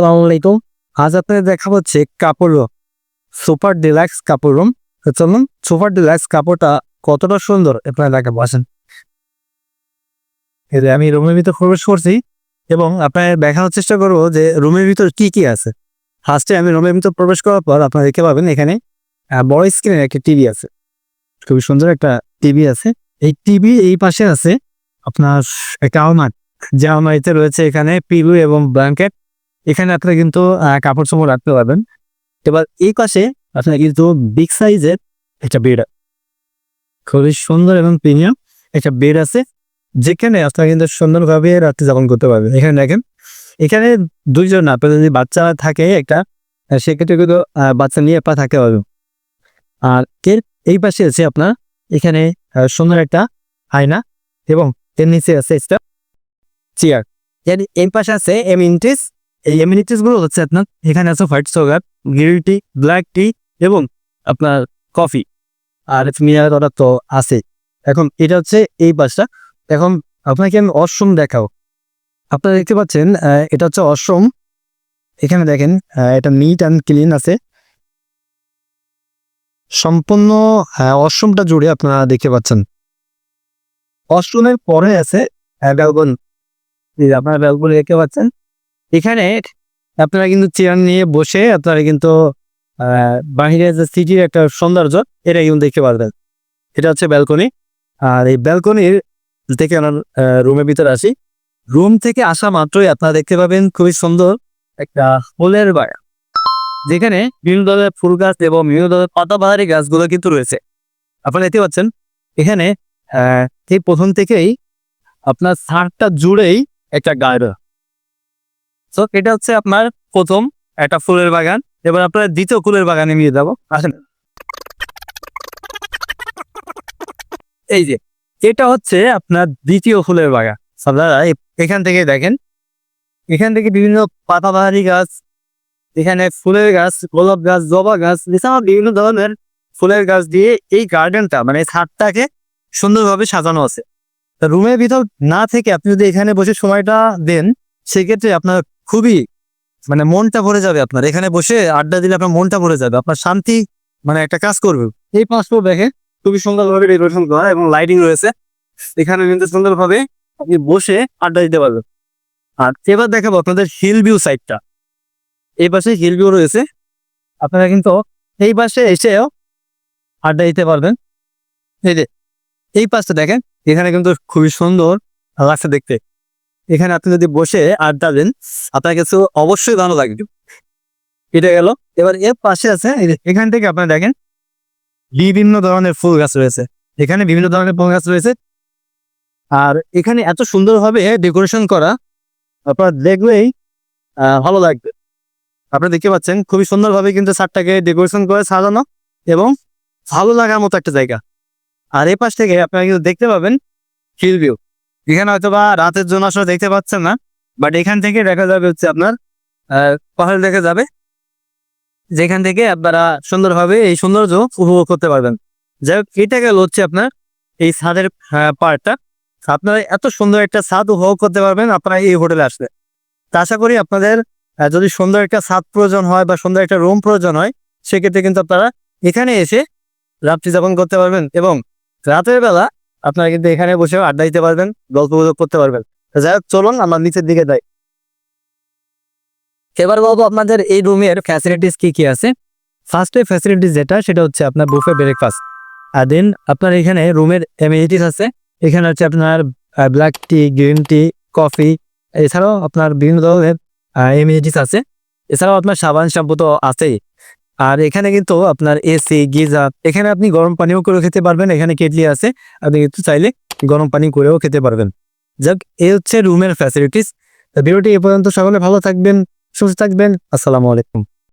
আসসালামু আলাইকুম। আজ আপনাদের দেখা হচ্ছে couple room super deluxe couple room চলুন, সুপার ডিলাক্স কাপড়টা কতটা সুন্দর আপনারা দেখা এই যে আমি রুমের ভিতর প্রবেশ করছি এবং আপনার দেখানোর চেষ্টা করব যে রুমের ভিতর কি কি আছে। ফার্স্টে আমি রুমের ভিতর প্রবেশ করার পর আপনারা দেখতে পাবেন এখানে বড় স্ক্রিনের একটা টিভি আছে। খুবই সুন্দর একটা টিভি আছে। এই টিভি এই পাশে আছে আপনার একটা আলমারি। যে আলমারিতে রয়েছে এখানে পিলু এবং ব্ল্যাঙ্কেট এখানে আপনারা কিন্তু কাপড় চোপড় রাখতে পারবেন। এবার এই পাশে আপনার কিন্তু বিগ সাইজের একটা বেড খুবই সুন্দর এবং প্রিমিয়াম একটা বেড আছে, যেখানে আপনারা কিন্তু সুন্দরভাবে রাত্রি যাপন করতে পারবেন। এখানে দেখেন, এখানে দুইজন আপনার যদি বাচ্চা থাকে একটা সেক্ষেত্রে কিন্তু বাচ্চা নিয়ে পা থাকতে পারবে আর এর, এই পাশে আছে আপনার, এখানে সুন্দর একটা আয়না এবং এর নিচে আছে একটা চেয়ারের এই পাশে আছে এম এমিনিটিস এই এমিনিটিসগুলো হচ্ছে আপনার এখানে আছে white sugar green tea black tea এবং আপনার কফি আর মিনারেল ওয়াটার তো আছে। এখন এটা হচ্ছে এই পাশটা। এখন আপনাকে আমি অশ্রম দেখাও আপনারা দেখতে পাচ্ছেন এটা হচ্ছে অশ্রম এখানে দেখেন এটা নিট অ্যান্ড ক্লিন আছে। সম্পূর্ণ অশ্রমটা জুড়ে আপনারা দেখতে পাচ্ছেন। অশ্রমের পরে আছে ব্যালকন আপনারা ব্যালকন দেখতে পাচ্ছেন এখানে আপনারা কিন্তু চেয়ার নিয়ে বসে আপনারা কিন্তু বাহিরে যে সিটির একটা সৌন্দর্য, এটা কিন্তু দেখতে পারবেন। এটা হচ্ছে ব্যালকনি আর এই ব্যালকনির থেকে আমার রুমের ভিতরে আসি। রুম থেকে আসা মাত্রই আপনারা দেখতে পাবেন খুবই সুন্দর একটা ফুলের বাগান। যেখানে বিভিন্ন ধরনের ফুল গাছ এবং বিভিন্ন ধরনের পাতাবাহারি গাছগুলো কিন্তু রয়েছে। আপনারা দেখতে পাচ্ছেন, এখানে এই প্রথম থেকেই আপনার সারটা জুড়েই একটা গার্ডেন। তো এটা হচ্ছে আপনার প্রথম একটা ফুলের বাগান। এবার আপনার দ্বিতীয় ফুলের বাগানে নিয়ে যাব। আসেন। এই যে, এটা হচ্ছে আপনার দ্বিতীয় ফুলের বাগান। আপনারা এখান থেকে দেখেন। এখান থেকে বিভিন্ন পাতাবাহারি গাছ, এখানে ফুলের গাছ, গোলাপ গাছ, জবা গাছ এছাড়াও বিভিন্ন ধরনের ফুলের গাছ দিয়ে এই গার্ডেনটা মানে ছাদটাকে সুন্দরভাবে সাজানো আছে। রুমের ভিতর না থেকে আপনি যদি এখানে বসে সময়টা দেন, সেক্ষেত্রে আপনার খুবই মানে মনটা ভরে যাবে আপনার। এখানে বসে আড্ডা দিলে আপনার মনটা ভরে যাবে, আপনার শান্তি মানে একটা কাজ করবে। এই পাসপোর্ট দেখে খুবই সুন্দরভাবে ডেকোরেশন করা এবং লাইটিং রয়েছে। এখানে কিন্তু সুন্দরভাবে আপনি বসে আড্ডা দিতে পারবেন। আর এবার দেখাবো আপনাদের হিল ভিউ সাইডটা এই পাশে হিল ভিউ রয়েছে। আপনারা কিন্তু এই পাশে এসেও আড্ডা দিতে পারবেন। এই যে, এই পাশটা দেখেন, এখানে কিন্তু খুবই সুন্দর লাগছে দেখতে। এখানে আপনি যদি বসে আড্ডা দেন, আপনার কাছে অবশ্যই ভালো লাগবে। এটা গেল। এবার এর পাশে আছে এখান থেকে আপনারা দেখেন, বিভিন্ন ধরনের ফুল গাছ রয়েছে। এখানে বিভিন্ন ধরনের ফুল গাছ রয়েছে। আর এখানে এত সুন্দরভাবে ডেকোরেশন করা, আপনার দেখলেই ভালো লাগবে। আপনারা দেখতে পাচ্ছেন, খুবই সুন্দরভাবে কিন্তু ছাদটাকে ডেকোরেশন করে সাজানো এবং ভালো লাগার মতো একটা জায়গা। আর এই পাশ থেকে আপনারা কিন্তু দেখতে পাবেন হিল ভিউ। এখানে হয়তো বা রাতের জন্য আসলে দেখতে পাচ্ছেন না বাট এখান থেকে দেখা যাবে হচ্ছে আপনার পাহাড় দেখা যাবে, যেখান থেকে আপনারা সুন্দরভাবে এই সৌন্দর্য উপভোগ করতে পারবেন। যাই হোক, এটা গেল হচ্ছে আপনার এই ছাদের পার্টটা আপনারা এত সুন্দর একটা ছাদ উপভোগ করতে পারবেন আপনারা এই হোটেলে আসলে। তা আশা করি আপনাদের যদি সুন্দর একটা ছাদ প্রয়োজন হয় বা সুন্দর একটা রুম প্রয়োজন হয়, সেক্ষেত্রে কিন্তু আপনারা এখানে এসে রাত্রি যাপন করতে পারবেন এবং রাতের বেলা আপনারা কিন্তু এখানে বসেও আড্ডা দিতে পারবেন, গল্প গুজব করতে পারবেন। যাই হোক, চলুন, আমরা নিচের দিকে যাই। এবার বলব আপনাদের এই রুমের ফ্যাসিলিটিস কি কি আছে। ফার্স্টে ফ্যাসিলিটিস যেটা, সেটা হচ্ছে আপনার বুফে ব্রেকফাস্ট আর দেন আপনার এখানে রুমের এমিনিটিস আছে। এখানে হচ্ছে আপনার black tea green tea coffee এছাড়াও আপনার বিভিন্ন ধরনের এমিনিটিস আছে। এছাড়াও আপনার সাবান শ্যাম্পু তো আছেই। আর এখানে কিন্তু আপনার এসি গিজার, এখানে আপনি গরম পানিও করে খেতে পারবেন, এখানে কেটলি আছে, আপনি কিন্তু চাইলে গরম পানি করেও খেতে পারবেন। যাক, এ হচ্ছে রুমের ফ্যাসিলিটিস ভিডিওটি এ পর্যন্ত, সকলে ভালো থাকবেন, সুস্থ থাকবেন, আসসালামু আলাইকুম।